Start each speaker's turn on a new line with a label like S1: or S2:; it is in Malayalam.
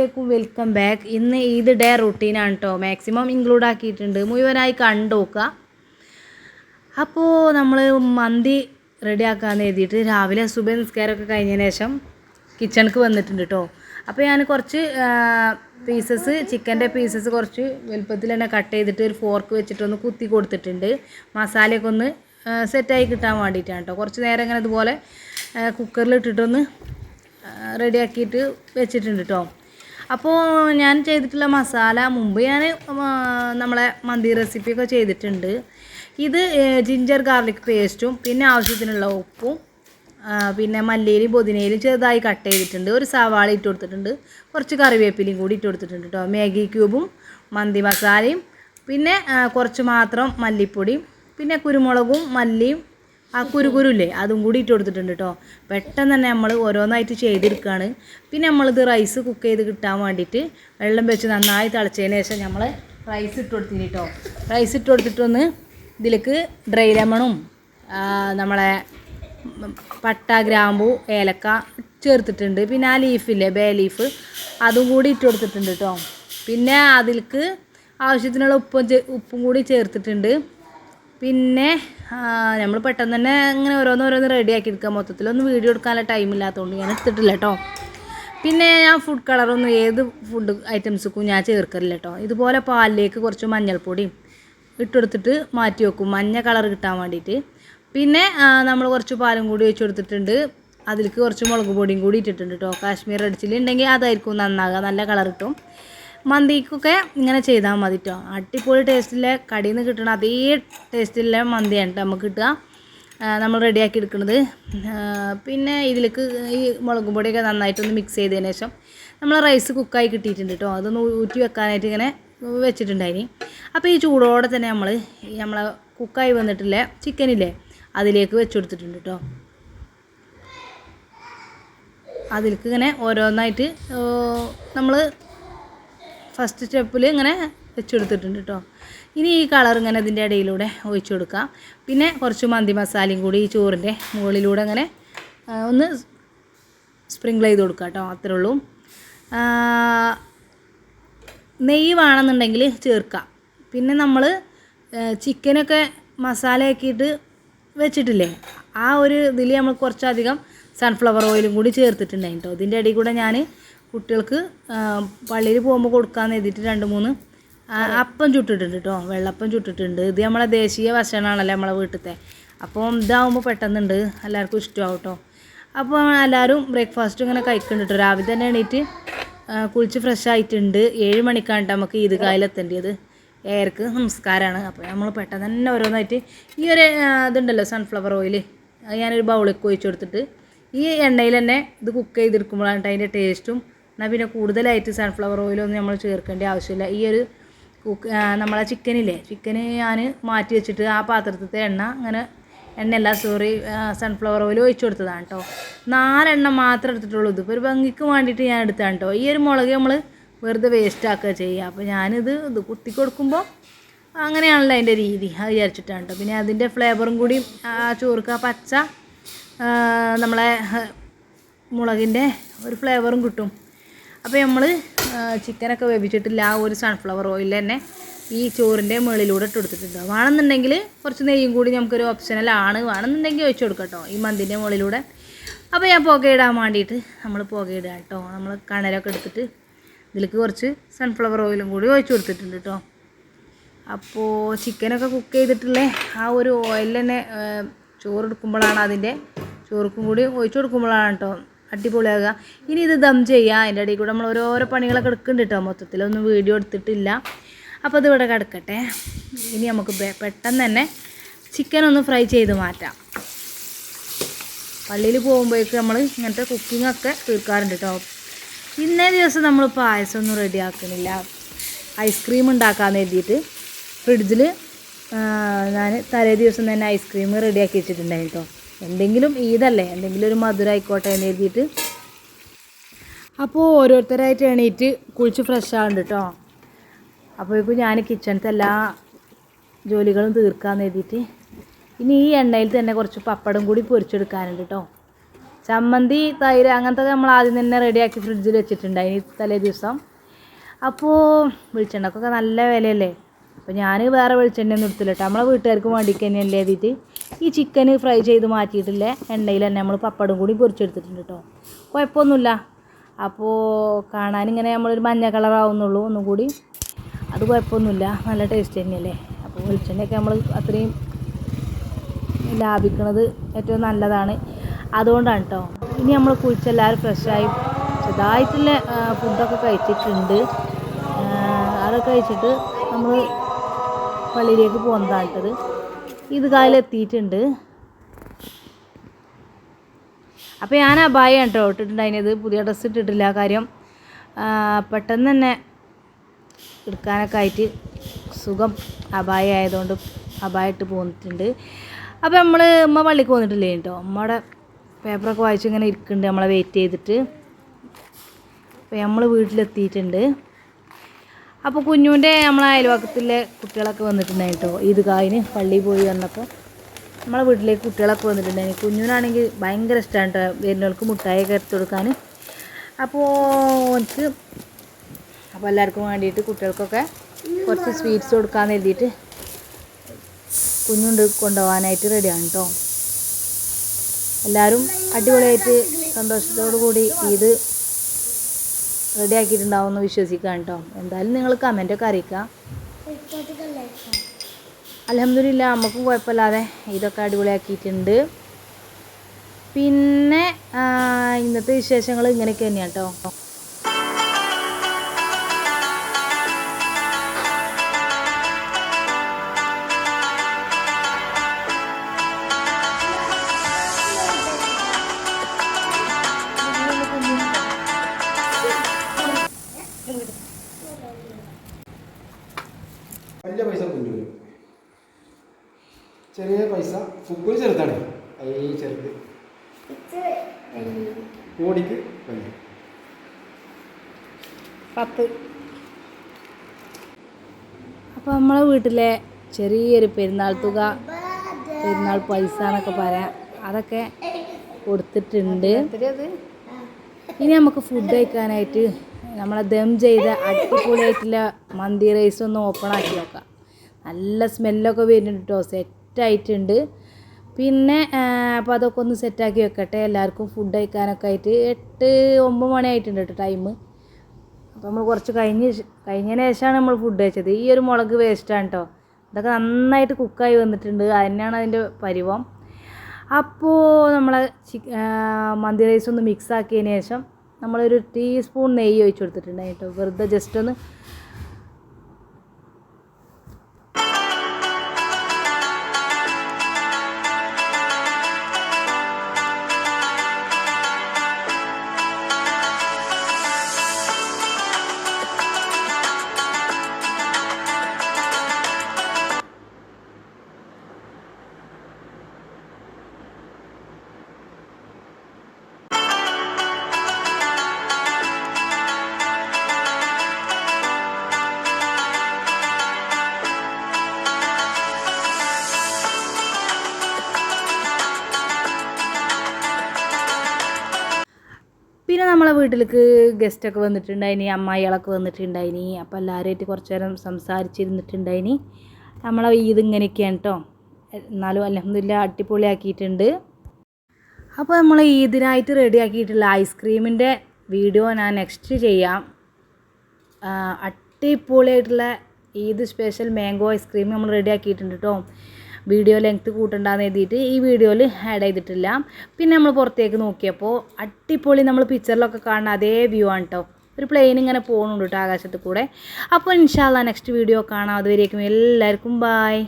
S1: വലൈക്കും വെൽക്കം ബാക്ക് ഇന്ന് ഈദ് ഡേ റുട്ടീനാണ് കേട്ടോ മാക്സിമം ഇൻക്ലൂഡ് ആക്കിയിട്ടുണ്ട്. മുഴുവനായി കണ്ടു നോക്കുക. അപ്പോൾ നമ്മൾ മന്തി റെഡി റെഡിയാക്കാമെന്ന് എഴുതിയിട്ട് രാവിലെ സുബൈ നിസ്കാരമൊക്കെ കഴിഞ്ഞതിന് ശേഷം കിച്ചണിക്ക് വന്നിട്ടുണ്ട് കേട്ടോ അപ്പോൾ ഞാൻ കുറച്ച് പീസസ് ചിക്കന്റെ പീസസ് കുറച്ച് വലുപ്പത്തിൽ തന്നെ കട്ട് ചെയ്തിട്ട് ഒരു ഫോർക്ക് വെച്ചിട്ടൊന്ന് കുത്തി കൊടുത്തിട്ടുണ്ട്. മസാലയൊക്കെ ഒന്ന് സെറ്റായി കിട്ടാൻ വേണ്ടിയിട്ടാണ് കേട്ടോ കുറച്ച് നേരം ഇങ്ങനെ ഇതുപോലെ കുക്കറിൽ ഇട്ടിട്ടൊന്ന് റെഡിയാക്കിയിട്ട് വെച്ചിട്ടുണ്ട് കേട്ടോ അപ്പോൾ ഞാൻ ചെയ്തിട്ടുള്ള മസാല മുമ്പ് ഞാൻ നമ്മളെ മന്തി റെസിപ്പിയൊക്കെ ചെയ്തിട്ടുണ്ട്. ഇത് ജിഞ്ചർ ഗാർലിക് പേസ്റ്റും പിന്നെ ആവശ്യത്തിനുള്ള ഉപ്പും പിന്നെ മല്ലിയിലും പുതിനയിലും ചെറുതായി കട്ട് ചെയ്തിട്ടുണ്ട്. ഒരു സവാള ഇട്ട് കൊടുത്തിട്ടുണ്ട്. കുറച്ച് കറിവേപ്പിലയും കൂടി ഇട്ട് കൊടുത്തിട്ടുണ്ട് കേട്ടോ മാഗി ക്യൂബും മന്തി മസാലയും പിന്നെ കുറച്ച് മാത്രം മല്ലിപ്പൊടിയും പിന്നെ കുരുമുളകും മല്ലിയും ആ കുരുകുരുല്ലേ അതും കൂടി ഇട്ട് കൊടുത്തിട്ടുണ്ട് കേട്ടോ പെട്ടെന്ന് തന്നെ നമ്മൾ ഓരോന്നായിട്ട് ചെയ്തെടുക്കുകയാണ് പിന്നെ നമ്മളിത് റൈസ് കുക്ക് ചെയ്ത് കിട്ടാൻ വേണ്ടിയിട്ട് വെള്ളം വെച്ച് നന്നായി തിളച്ചതിന് ശേഷം നമ്മൾ റൈസ് ഇട്ട് കൊടുത്തിന് കേട്ടോ റൈസ് ഇട്ട് കൊടുത്തിട്ടൊന്ന് ഇതിലേക്ക് ഡ്രൈ ലെമണും നമ്മളെ പട്ട ഗ്രാമ്പു ഏലക്ക ചേർത്തിട്ടുണ്ട്. പിന്നെ ആ ലീഫില്ലേ ബേ ലീഫ് അതും കൂടി ഇട്ട് കൊടുത്തിട്ടുണ്ട് കേട്ടോ പിന്നെ അതിലേക്ക് ആവശ്യത്തിനുള്ള ഉപ്പും ഉപ്പും കൂടി ചേർത്തിട്ടുണ്ട്. പിന്നെ നമ്മൾ പെട്ടെന്ന് തന്നെ ഇങ്ങനെ ഓരോന്ന് ഓരോന്ന് റെഡിയാക്കി എടുക്കുക. മൊത്തത്തിലൊന്നും വീഡിയോ എടുക്കാനുള്ള ടൈം ഇല്ലാത്തതുകൊണ്ട് ഞാൻ എടുത്തിട്ടില്ല കേട്ടോ പിന്നെ ഞാൻ ഫുഡ് കളറൊന്നും ഏത് ഫുഡ് ഐറ്റംസുക്കും ഞാൻ ചേർക്കലില്ല കേട്ടോ ഇതുപോലെ പാലിലേക്ക് കുറച്ച് മഞ്ഞൾപ്പൊടിയും ഇട്ടെടുത്തിട്ട് മാറ്റി വെക്കും. മഞ്ഞ കളർ കിട്ടാൻ വേണ്ടിയിട്ട്. പിന്നെ നമ്മൾ കുറച്ച് പാലും കൂടി വെച്ച് കൊടുത്തിട്ടുണ്ട്. അതിലേക്ക് കുറച്ച് മുളക് പൊടിയും കൂടി ഇട്ടിട്ടുണ്ട് കേട്ടോ കാശ്മീർ റെഡ് ചില്ലി ഉണ്ടെങ്കിൽ അതായിരിക്കും നന്നാകുക. നല്ല കളർ കിട്ടും. മന്തിക്കൊക്കെ ഇങ്ങനെ ചെയ്താൽ മതി കേട്ടോ അടിപൊളി ടേസ്റ്റിലെ കടയിൽ നിന്ന് കിട്ടണ അതേ ടേസ്റ്റിലെ മന്തിയാണ് കേട്ടോ നമുക്ക് കിട്ടുക. നമ്മൾ റെഡിയാക്കി എടുക്കുന്നത് പിന്നെ ഇതിലേക്ക് ഈ മുളക് പൊടിയൊക്കെ നന്നായിട്ടൊന്ന് മിക്സ് ചെയ്തതിന് ശേഷം നമ്മൾ റൈസ് കുക്കായി കിട്ടിയിട്ടുണ്ട് കേട്ടോ അതൊന്ന് ഊറ്റി വെക്കാനായിട്ട് ഇങ്ങനെ വെച്ചിട്ടുണ്ടായിനി. അപ്പോൾ ഈ ചൂടോടെ തന്നെ നമ്മൾ നമ്മളെ കുക്കായി വന്നിട്ടില്ല ചിക്കനില്ലേ അതിലേക്ക് വെച്ച് കൊടുത്തിട്ടുണ്ട് കേട്ടോ അതിലേക്ക് ഇങ്ങനെ ഓരോന്നായിട്ട് നമ്മൾ ഫസ്റ്റ് സ്റ്റെപ്പിൽ ഇങ്ങനെ വെച്ചെടുത്തിട്ടുണ്ട് കേട്ടോ ഇനി ഈ കളർ ഇങ്ങനെ ഇതിന്റെ ഇടയിലൂടെ ഒഴിച്ചു കൊടുക്കാം. പിന്നെ കുറച്ച് മന്തി മസാലയും കൂടി ഈ ചോറിന്റെ മുകളിലൂടെ അങ്ങനെ ഒന്ന് സ്പ്രിങ്കിൾ ചെയ്ത് കൊടുക്കാം കേട്ടോ അത്രേ ഉള്ളൂ. നെയ്യ് വേണമെന്നുണ്ടെങ്കിൽ ചേർക്കാം. പിന്നെ നമ്മൾ ചിക്കനൊക്കെ മസാല ആക്കിയിട്ട് വെച്ചിട്ടില്ലേ ആ ഒരു ഇതിൽ നമ്മൾ കുറച്ചധികം സൺഫ്ലവർ ഓയിലും കൂടി ചേർത്തിട്ടുണ്ടായിട്ടോ ഇതിന്റെ ഇടയിൽ കൂടെ ഞാൻ കുട്ടികൾക്ക് പള്ളിയിൽ പോകുമ്പോൾ കൊടുക്കാമെന്ന് എഴുതിയിട്ട് രണ്ട് മൂന്ന് അപ്പം ചുട്ടിട്ടുണ്ട് കേട്ടോ വെള്ളപ്പം ചുട്ടിട്ടുണ്ട്. ഇത് നമ്മളെ ദേശീയ ഭക്ഷണമാണല്ലോ നമ്മളെ വീട്ടിലത്തെ. അപ്പം ഇതാവുമ്പോൾ പെട്ടെന്നുണ്ട്. എല്ലാവർക്കും ഇഷ്ടമാവും കേട്ടോ അപ്പോൾ എല്ലാവരും ബ്രേക്ക്ഫാസ്റ്റ് ഇങ്ങനെ കഴിക്കുന്നുണ്ട് കേട്ടോ രാവിലെ തന്നെ എണീറ്റ് കുളിച്ച് ഫ്രഷ് ആയിട്ടുണ്ട്. ഏഴ് മണിക്കാണ് ട്ടോ നമുക്ക് ഈദ് കായലെത്തേണ്ടത് ഏർക്ക് നമസ്കാരമാണ് അപ്പോൾ നമ്മൾ പെട്ടെന്ന് തന്നെ ഓരോന്നായിട്ട് ഈ ഒരു ഇതുണ്ടല്ലോ സൺഫ്ലവർ ഓയിൽ ഞാനൊരു ബൗളിലേക്ക് ഒഴിച്ച് കൊടുത്തിട്ട് ഈ എണ്ണയിൽ തന്നെ ഇത് കുക്ക് ചെയ്തെടുക്കുമ്പോഴാണ് അതിന്റെ ടേസ്റ്റും എന്നാൽ പിന്നെ കൂടുതലായിട്ട് സൺഫ്ലവർ ഓയിലൊന്നും നമ്മൾ ചേർക്കേണ്ട ആവശ്യമില്ല. ഈ ഒരു കുക്ക് നമ്മളെ ചിക്കനില്ലേ ചിക്കന് ഞാൻ മാറ്റി വെച്ചിട്ട് ആ പാത്രത്തിലത്തെ എണ്ണ അങ്ങനെ എണ്ണയല്ല സോറി സൺഫ്ലവർ ഓയിൽ ഒഴിച്ചു കൊടുത്തതാണ് കേട്ടോ നാലെണ്ണം മാത്രം എടുത്തിട്ടുള്ളൂ. ഇതിപ്പോൾ ഒരു ഭംഗിക്ക് വേണ്ടിയിട്ട് ഞാൻ എടുത്താണ് കേട്ടോ ഈ ഒരു മുളക് നമ്മൾ വെറുതെ വേസ്റ്റ് ആക്കുക ചെയ്യുക അപ്പോൾ ഞാനിത് ഇത് കുത്തി കൊടുക്കുമ്പോൾ അങ്ങനെയാണല്ലോ അതിന്റെ രീതി. അത് വിചാരിച്ചിട്ടാണ് കേട്ടോ പിന്നെ അതിന്റെ ഫ്ലേവറും കൂടി ആ ചോറുക്ക് ആ പച്ച നമ്മളെ മുളകിന്റെ ഒരു ഫ്ലേവറും കിട്ടും. അപ്പോൾ നമ്മൾ ചിക്കനൊക്കെ വേവിച്ചിട്ടില്ല ആ ഒരു സൺഫ്ലവർ ഓയിൽ തന്നെ ഈ ചോറിന്റെ മുകളിലൂടെ ഇട്ട് കൊടുത്തിട്ടുണ്ട്. വേണമെന്നുണ്ടെങ്കിൽ കുറച്ച് നെയ്യും കൂടി നമുക്കൊരു ഓപ്ഷനലാണ് വേണമെന്നുണ്ടെങ്കിൽ ഒഴിച്ച് കൊടുക്കാം കേട്ടോ ഈ മന്തിന്റെ മുകളിലൂടെ. അപ്പോൾ ഞാൻ പുകയിടാൻ വേണ്ടിയിട്ട് നമ്മൾ പുകയിടുക കേട്ടോ നമ്മൾ കണലൊക്കെ എടുത്തിട്ട് ഇതിലേക്ക് കുറച്ച് സൺഫ്ലവർ ഓയിലും കൂടി ഒഴിച്ച് കൊടുത്തിട്ടുണ്ട് കേട്ടോ അപ്പോൾ ചിക്കനൊക്കെ കുക്ക് ചെയ്തിട്ടുള്ള ആ ഒരു ഓയിൽ തന്നെ ചോറെടുക്കുമ്പോഴാണ് അതിന്റെ ചോറുക്കും കൂടി ഒഴിച്ചു കൊടുക്കുമ്പോഴാണ് കേട്ടോ അടിപൊളിയാകുക. ഇനി ഇത് ദം ചെയ്യുക. അതിന്റെ ഇടയിൽ കൂടെ നമ്മൾ ഓരോരോ പണികളൊക്കെ എടുക്കുന്നുണ്ട് കേട്ടോ മൊത്തത്തിലൊന്നും വീഡിയോ എടുത്തിട്ടില്ല. അപ്പോൾ ഇതിവിടെ കിടക്കട്ടെ. ഇനി നമുക്ക് പെട്ടെന്ന് തന്നെ ചിക്കൻ ഒന്ന് ഫ്രൈ ചെയ്ത് മാറ്റാം. പള്ളിയിൽ പോകുമ്പോഴേക്ക് നമ്മൾ ഇങ്ങനത്തെ കുക്കിംഗ് ഒക്കെ തീർക്കാറുണ്ട് കേട്ടോ. ഇന്നേ ദിവസം നമ്മൾ പായസമൊന്നും റെഡി ആക്കുന്നില്ല. ഐസ്ക്രീം ഉണ്ടാക്കാമെന്ന് എഴുതിയിട്ട് ഫ്രിഡ്ജിൽ ഞാൻ തലേ ദിവസം തന്നെ ഐസ്ക്രീം റെഡിയാക്കി വെച്ചിട്ടുണ്ടായിരുന്നു കേട്ടോ. എന്തെങ്കിലും ഈദല്ലേ എന്തെങ്കിലും ഒരു മധുരം ആയിക്കോട്ടെ എന്ന് എഴുതിയിട്ട്. അപ്പോൾ ഓരോരുത്തരായിട്ട് എണീറ്റ് കുളിച്ച് ഫ്രഷ് ആവുന്നുണ്ട് കേട്ടോ അപ്പോഴേക്കും ഞാൻ കിച്ചണത്തെ എല്ലാ ജോലികളും തീർക്കാമെന്ന് എഴുതിയിട്ട് ഇനി ഈ എണ്ണയിൽ തന്നെ കുറച്ച് പപ്പടം കൂടി പൊരിച്ചെടുക്കാനുണ്ട് കേട്ടോ ചമ്മന്തി തൈര് അങ്ങനത്തെ നമ്മൾ ആദ്യം തന്നെ റെഡിയാക്കി ഫ്രിഡ്ജിൽ വെച്ചിട്ടുണ്ട് അതിന് തലേ ദിവസം. അപ്പോൾ വെളിച്ചെണ്ണക്കൊക്കെ നല്ല വിലയല്ലേ? അപ്പോൾ ഞാൻ വേറെ വെളിച്ചെണ്ണയൊന്നും എടുത്തില്ല കേട്ടോ നമ്മളെ വീട്ടുകാർക്ക് വേണ്ടിക്ക് തന്നെയല്ലേ എഴുതിയിട്ട്. ഈ ചിക്കൻ ഫ്രൈ ചെയ്ത് മാറ്റിയിട്ടില്ലേ? എണ്ണയിൽ തന്നെ നമ്മൾ പപ്പടം കൂടി പൊരിച്ചെടുത്തിട്ടുണ്ട് കേട്ടോ കുഴപ്പമൊന്നുമില്ല. അപ്പോൾ കാണാനിങ്ങനെ നമ്മളൊരു മഞ്ഞ കളറാവുന്നുള്ളൂ ഒന്നും കൂടി. അത് കുഴപ്പമൊന്നുമില്ല. നല്ല ടേസ്റ്റ് തന്നെയല്ലേ? അപ്പോൾ വെളിച്ചെണ്ണയൊക്കെ നമ്മൾ അത്രയും ലാഭിക്കുന്നത് ഏറ്റവും നല്ലതാണ്. അതുകൊണ്ടാണ് കേട്ടോ ഇനി നമ്മൾ കുളിച്ചെല്ലാവരും ഫ്രഷായി ചെറുതായിട്ടുള്ള ഫുഡൊക്കെ കഴിച്ചിട്ടുണ്ട്. അതൊക്കെ കഴിച്ചിട്ട് നമ്മൾ പള്ളിയിലേക്ക് പോകുന്നതാണ് കേട്ടത് ഇത് കാലിലെത്തിയിട്ടുണ്ട്. അപ്പോൾ ഞാൻ ആ അബായാണ് കേട്ടോ ഇട്ടിട്ടുണ്ടായിരുന്നത്. പുതിയ ഡ്രസ്സ് ഇട്ടിട്ടില്ല. കാര്യം പെട്ടെന്ന് തന്നെ എടുക്കാനൊക്കെ ആയിട്ട് സുഖം അബായ ആയതുകൊണ്ട് അബായ പോന്നിട്ടുണ്ട്. അപ്പോൾ നമ്മൾ ഉമ്മ പള്ളിക്ക് പോന്നിട്ടില്ലേ കേട്ടോ ഉമ്മയുടെ പേപ്പറൊക്കെ വായിച്ചിങ്ങനെ ഇരിക്കുന്നുണ്ട്. നമ്മളെ വെയിറ്റ് ചെയ്തിട്ട്. അപ്പോൾ നമ്മൾ വീട്ടിലെത്തിയിട്ടുണ്ട്. അപ്പോൾ കുഞ്ഞുവിന്റെ നമ്മളെ അയൽവക്കത്തിലെ കുട്ടികളൊക്കെ വന്നിട്ടുണ്ടായിട്ടോ. കേട്ടോ കായിന് പള്ളിയിൽ പോയി വന്നപ്പോൾ നമ്മളെ വീട്ടിലേക്ക് കുട്ടികളൊക്കെ വന്നിട്ടുണ്ടായിരുന്നു കുഞ്ഞുവിനാണെങ്കിൽ ഭയങ്കര ഇഷ്ടമാണ് കേട്ടോ വരുന്നവർക്ക് മുട്ടായൊക്കെ എടുത്തു കൊടുക്കാൻ അപ്പോൾ എനിക്ക് അപ്പോൾ എല്ലാവർക്കും വേണ്ടിയിട്ട് കുട്ടികൾക്കൊക്കെ കുറച്ച് സ്വീറ്റ്സ് കൊടുക്കാമെന്ന് എഴുതിയിട്ട് കുഞ്ഞുണ്ട് കൊണ്ടുപോകാനായിട്ട് റെഡിയാണ് കേട്ടോ എല്ലാവരും അടിപൊളിയായിട്ട് സന്തോഷത്തോടു കൂടി ഇത് റെഡിയാക്കിയിട്ടുണ്ടാവും എന്ന് വിശ്വസിക്കാം കേട്ടോ. എന്തായാലും നിങ്ങൾ കമന്റൊക്കെ അറിയിക്കാം അലഹമില്ല നമുക്ക് കുഴപ്പമില്ലാതെ ഇതൊക്കെ അടിപൊളിയാക്കിയിട്ടുണ്ട്. പിന്നെ ഇന്നത്തെ വിശേഷങ്ങൾ ഇങ്ങനെയൊക്കെ തന്നെയാണ് കേട്ടോ.
S2: ചെറിയ പൈസ. ഫുട്ബോൾ ചെറുതാണ്. ഈ ചെറുത്. കോടിക്ക് വലിയ
S1: പത്ത്. അപ്പോൾ നമ്മളെ വീട്ടിലെ ചെറിയൊരു പെരുന്നാൾ തുക പെരുന്നാൾ പൈസ എന്നൊക്കെ പറയാം അതൊക്കെ കൊടുത്തിട്ടുണ്ട്. ഇനി നമുക്ക് ഫുഡ് കഴിക്കാനായിട്ട് നമ്മളെ ദം ചെയ്ത അടിപൊളിയായിട്ടുള്ള മന്തി റൈസ് ഒന്ന് ഓപ്പൺ ആക്കി നോക്കാം. നല്ല സ്മെല്ലൊക്കെ വരുന്നുണ്ട് കേട്ടോ സെറ്റായിട്ടുണ്ട്. പിന്നെ അപ്പോൾ അതൊക്കെ ഒന്ന് സെറ്റാക്കി വെക്കട്ടെ. എല്ലാവർക്കും ഫുഡ് കഴിക്കാനൊക്കെ ആയിട്ട് എട്ട് ഒമ്പത് മണി ആയിട്ടുണ്ട് കേട്ടോ ടൈം അപ്പോൾ നമ്മൾ കുറച്ച് കഴിഞ്ഞ് കഴിഞ്ഞതിന് ശേഷമാണ് നമ്മൾ ഫുഡ് കഴിച്ചത്. ഈ ഒരു മുളക് വേസ്റ്റാണ് കേട്ടോ ഇതൊക്കെ നന്നായിട്ട് കുക്കായി വന്നിട്ടുണ്ട്. അതന്നെയാണ് തന്നെയാണ് അതിന്റെ പരിവം. അപ്പോൾ നമ്മൾ ചിക്ക് മന്തി റൈസ് ഒന്ന് മിക്സ് ആക്കിയതിന് ശേഷം നമ്മളൊരു ടീസ്പൂൺ നെയ്യ് ഒഴിച്ച് കൊടുത്തിട്ടുണ്ടായിട്ടോ വെറുതെ ജസ്റ്റ് ഒന്ന് വീട്ടിലേക്ക് ഗസ്റ്റൊക്കെ വന്നിട്ടുണ്ടായിനി അമ്മായികളൊക്കെ വന്നിട്ടുണ്ടായിനി. അപ്പോൾ എല്ലാവരുമായിട്ട് കുറച്ച് നേരം സംസാരിച്ചിരുന്നിട്ടുണ്ടായിനി. നമ്മളെ ഈദ് ഇങ്ങനെയൊക്കെയാണ് കേട്ടോ എന്നാലും അലഹമില്ല അടിപൊളിയാക്കിയിട്ടുണ്ട്. അപ്പോൾ നമ്മൾ ഈദിനായിട്ട് റെഡിയാക്കിയിട്ടുള്ള ഐസ്ക്രീമിന്റെ വീഡിയോ ഞാൻ നെക്സ്റ്റ് ചെയ്യാം. അടിപൊളിയായിട്ടുള്ള ഈദ് സ്പെഷ്യൽ മാംഗോ ഐസ്ക്രീം നമ്മൾ റെഡിയാക്കിയിട്ടുണ്ട് കേട്ടോ വീഡിയോ ലെങ്ത് കൂട്ടണ്ടെന്ന് എഴുതിയിട്ട് ഈ വീഡിയോയിൽ ആഡ് ചെയ്തിട്ടില്ല. പിന്നെ നമ്മൾ പുറത്തേക്ക് നോക്കിയപ്പോൾ അടിപൊളി നമ്മൾ പിക്ചറിലൊക്കെ കാണുന്ന അതേ വ്യൂ ആണ് കേട്ടോ ഒരു പ്ലെയിൻ ഇങ്ങനെ പോകുന്നുണ്ട് കേട്ടോ ആകാശത്ത് കൂടെ. അപ്പോൾ ഇൻഷാല്ല നെക്സ്റ്റ് വീഡിയോ കാണാം. അതുവരേക്കും എല്ലാവർക്കും ബായ്